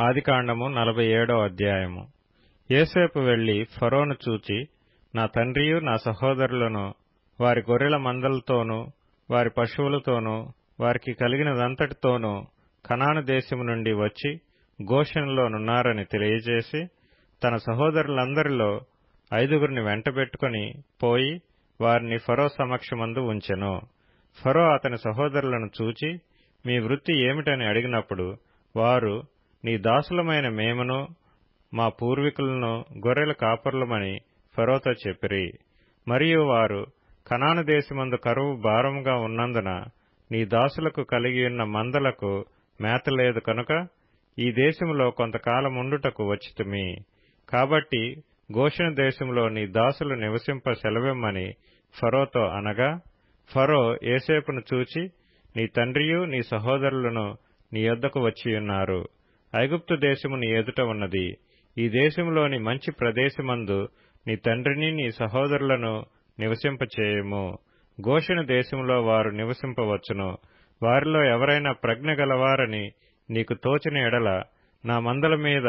ఆదికాండము నలభై ఏడో అధ్యాయము. ఏసేపు వెళ్ళి ఫరోను చూచి నా తండ్రియు నా సహోదరులను వారి గొర్రెల మందలతోనూ వారి పశువులతోనూ వారికి కలిగినదంతటితోనూ కనాను దేశము నుండి వచ్చి ఘోషణలోనున్నారని తెలియజేసి తన సహోదరులందరిలో ఐదుగురిని వెంటబెట్టుకుని పోయి వారిని ఫరో సమక్షమందు ఉంచెను. ఫరో అతని సహోదరులను చూచి మీ వృత్తి ఏమిటని అడిగినప్పుడు వారు నీ దాసులమైన మేమును మా పూర్వీకులను గొర్రెల కాపర్లమని ఫరోతో చెప్పిరి. మరియు వారు కనాను దేశమందు కరువు భారముగా ఉన్నందున నీ దాసులకు కలిగియున్న మందలకు మేత లేదు కనుక ఈ దేశములో కొంతకాలముండుటకు వచ్చితిమి. కాబట్టి ఘోషణ దేశంలో నీ దాసులు నివసింప సెలవిమ్మని ఫరోతో అనగా ఫరో ఏసేపును చూచి నీ తండ్రియు నీ సహోదరులను నీ యొద్దకు వచ్చియున్నారు. ఐగుప్తు దేశమును ఎదుట ఉన్నది. ఈ దేశములోని మంచి ప్రదేశమందు నీ తండ్రిని నీ సహోదరులను నివసింపచేయము. ఘోషణ దేశంలో వారు నివసింపవచ్చును. వారిలో ఎవరైనా ప్రజ్ఞ గలవారని నీకు తోచిన ఎడల నా మందల మీద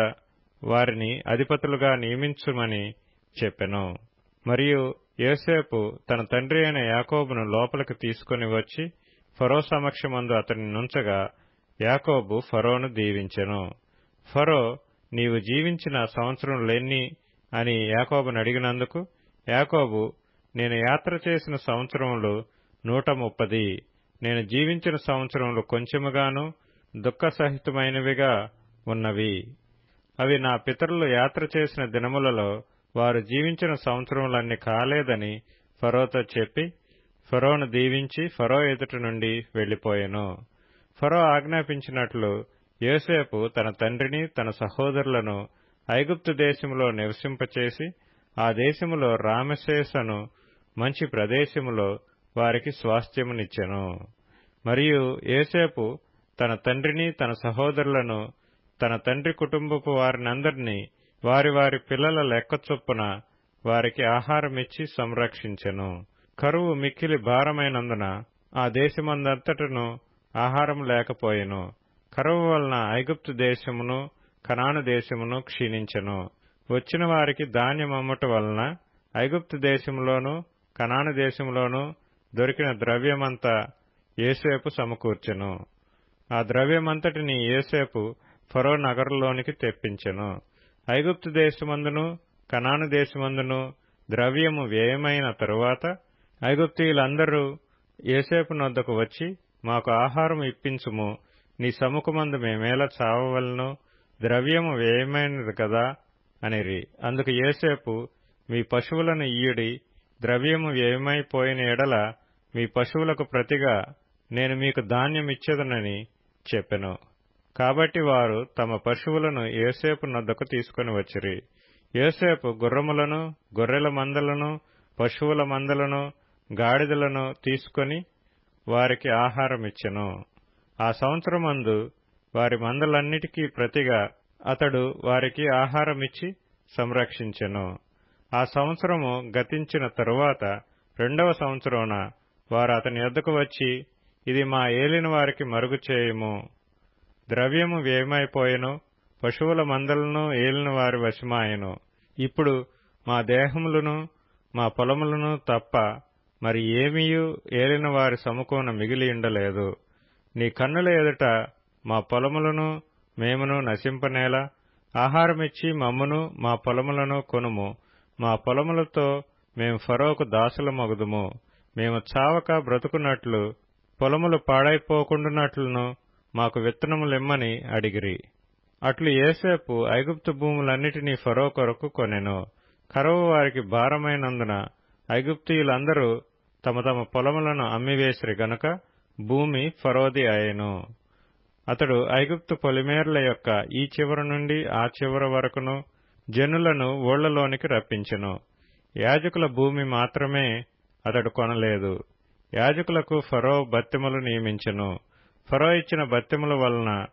వారిని అధిపతులుగా నియమించుమని చెప్పెను. మరియు యోసేపు తన తండ్రి అయిన యాకోబును లోపలికి తీసుకుని వచ్చి ఫరో సమక్షమందు అతని నుంచగా యాకోబు ఫరోను దీవించెను. ఫరో నీవు జీవించిన సంవత్సరం లేని అని యాకోబును అడిగినందుకు యాకోబు నేను యాత్ర చేసిన సంవత్సరములు నూట ముప్పది నేను జీవించిన సంవత్సరములు కొంచెముగాను దుఃఖసహితమైనవిగా ఉన్నవి. అవి నా పితరులు యాత్ర చేసిన దినములలో వారు జీవించిన సంవత్సరములన్నీ కాలేదని ఫరోతో చెప్పి ఫరోను దీవించి ఫరో ఎదుట నుండి వెళ్ళిపోయెను ఫరో ఆజ్ఞాపించినట్లు యోసేపు తన తండ్రిని తన సహోదరులను ఐగుప్తు దేశములో నివసింపచేసి ఆ దేశములో రామశేషను మంచి ప్రదేశములో వారికి స్వాస్థ్యమునిచ్చెను. మరియు ఏసేపు తన తండ్రిని తన సహోదరులను తన తండ్రి కుటుంబపు వారినందరినీ వారి వారి పిల్లల లెక్క చొప్పున వారికి ఆహారమిచ్చి సంరక్షించెను. కరువు మిక్కిలి భారమైనందున ఆ దేశమందంతటను ఆహారం లేకపోయెను. కరువు వలన ఐగుప్తు దేశమును కనాను దేశమును క్షీణించెను. వచ్చిన వారికి ధాన్యం అమ్ముట వలన ఐగుప్తు దేశంలోను కనాను దేశంలోను దొరికిన ద్రవ్యమంతా ఏసేపు సమకూర్చెను. ఆ ద్రవ్యమంతటిని ఏసేపు ఫరో నగరంలోనికి తెప్పించెను. ఐగుప్తు దేశమందును కనాను దేశమందును ద్రవ్యము వ్యయమైన తరువాత ఐగుప్తీయులందరూ ఏసేపు నొద్దకు వచ్చి మాకు ఆహారం ఇప్పించుము. నీ సముఖమందు మేమేలా చావవలను? ద్రవ్యము వ్యయమైనది కదా? అనిరి. అందుకు ఏసేపు మీ పశువులను ఈయుడి. ద్రవ్యము వ్యయమైపోయిన ఎడల మీ పశువులకు ప్రతిగా నేను మీకు ధాన్యమిచ్చేదనని చెప్పెను. కాబట్టి వారు తమ పశువులను ఏసేపు నద్దకు తీసుకుని వచ్చిరి. ఏసేపు గుర్రములను గొర్రెల మందలను పశువుల మందలను గాడిదలను తీసుకొని వారికి ఆహారమిచ్చెను. ఆ సంవత్సరమందు వారి మందలన్నిటికీ ప్రతిగా అతడు వారికి ఆహారమిచ్చి సంరక్షించెను. ఆ సంవత్సరము గతించిన తరువాత రెండవ సంవత్సరమున వారు అతని ఎద్దకు వచ్చి ఇది మా ఏలిన వారికి మరుగు చేయము. ద్రవ్యము వ్యయమైపోయెను పశువుల మందలను ఏలిన వారి వశమాయెను. ఇప్పుడు మా దేహములను మా పొలములను తప్ప మరి ఏమీయూ ఏలిన వారి సముఖమున మిగిలి ఉండలేదు. నీ కన్నుల ఎదుట మా పొలములను మేమును నశింపనేలా ఆహారమిచ్చి మమ్మును మా పొలములను కొనుము. మా పొలములతో మేము ఫరోకు దాసులమగుదుము మేము చావక బ్రతుకున్నట్లు పొలములు పాడైపోకుండునట్లును మాకు విత్తనములిమ్మని అడిగిరి. అట్లు ఏసేపు ఐగుప్తు భూములన్నిటినీ ఫరో కొరకు కొనెను. కరవు వారికి భారమైనందున ఐగుప్తీయులందరూ తమ తమ పొలములను అమ్మివేసిరి గనుక భూమి ఫరోది అయెను అతడు ఐగుప్తు పొలిమేర్ల యొక్క ఈ చివర నుండి ఆ చివర వరకును జనులను ఓళ్ళలోనికి రప్పించెను. యాజకుల భూమి మాత్రమే అతడు కొనలేదు. యాజకులకు ఫరో బత్తిమలు నియమించెను. ఫరో ఇచ్చిన బత్తెముల వలన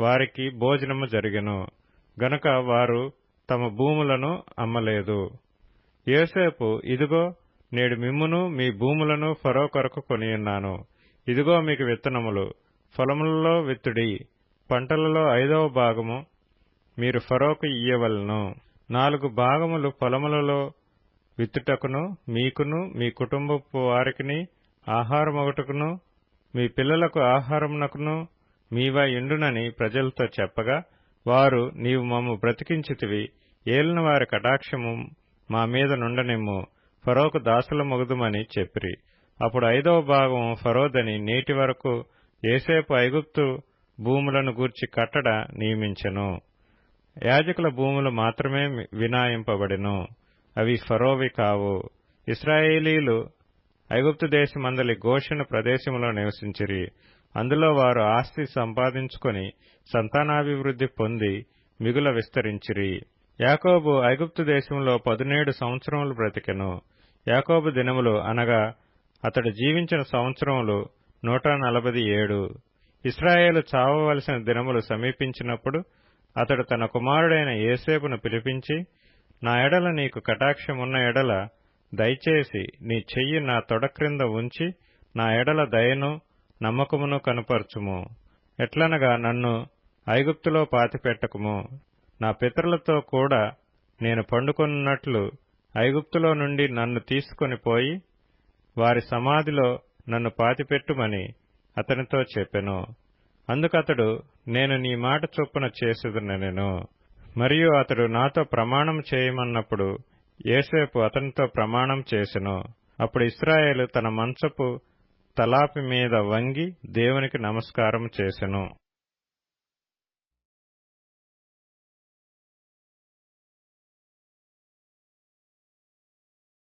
వారికి భోజనము జరిగెను. గనుక వారు తమ భూములను అమ్మలేదు. యోసేపు ఇదిగో నేడు మిమ్మును మీ భూములను ఫరో కొరకు కొనియున్నాను. ఇదిగో మీకు విత్తనములు. పొలములలో విత్తుడి. పంటలలో ఐదవ భాగము మీరు ఫరోకు ఇయ్యవలను. నాలుగు భాగములు పొలములలో విత్తుటకును మీకును మీ కుటుంబపు వారికిని ఆహారమొగటకును మీ పిల్లలకు ఆహారమునకును మీవా ఎండునని ప్రజలతో చెప్పగా వారు నీవు మమ్ము బ్రతికించితివి. ఏలిన వారి కటాక్షము మా మీద నుండనిమ్ము. ఫరోకు దాసుల మొగుదుమని చెప్పిరి. అప్పుడు ఐదవ భాగం ఫరోదని నేటి వరకు ఏసేపు ఐగుప్తు భూములను గూర్చి కట్టడ నియమించెను. యాజకుల భూములు మాత్రమే వినాయింపబడెను. అవి ఫరోవి కావు. ఇస్రాయేలీలు ఐగుప్తు దేశమందలి గోషణ ప్రదేశంలో నివసించిరి. అందులో వారు ఆస్తి సంపాదించుకొని సంతానాభివృద్ధి పొంది మిగుల విస్తరించిరి. యాకోబు ఐగుప్తు దేశంలో పదునేడు సంవత్సరములు బ్రతికెను. యాకోబు దినములు అనగా అతడు జీవించిన సంవత్సరములు నూట నలభై ఏడు. ఇస్రాయేలు చావవలసిన దినములు సమీపించినప్పుడు అతడు తన కుమారుడైన ఏసేపును పిలిపించి నా ఎడల నీకు కటాక్షమున్న ఎడల దయచేసి నీ చెయ్యి నా తొడ క్రింద ఉంచి నా ఎడల దయను నమ్మకమును కనుపరచుము. ఎట్లనగా నన్ను ఐగుప్తులో పాతిపెట్టకుము. నా పితరులతో కూడా నేను పండుకొనున్నట్లు ఐగుప్తులో నుండి నన్ను తీసుకొని పోయి వారి సమాధిలో నన్ను పాతిపెట్టుమని అతనితో చెప్పెను. అందుకతడు నేను నీ మాట చొప్పున చేసేదనెను మరియు అతడు నాతో ప్రమాణం చేయమన్నప్పుడు ఏసేపు అతనితో ప్రమాణం చేసెను. అప్పుడు ఇస్రాయేలు తన మంచపు తలాపి మీద వంగి దేవునికి నమస్కారం చేసెను.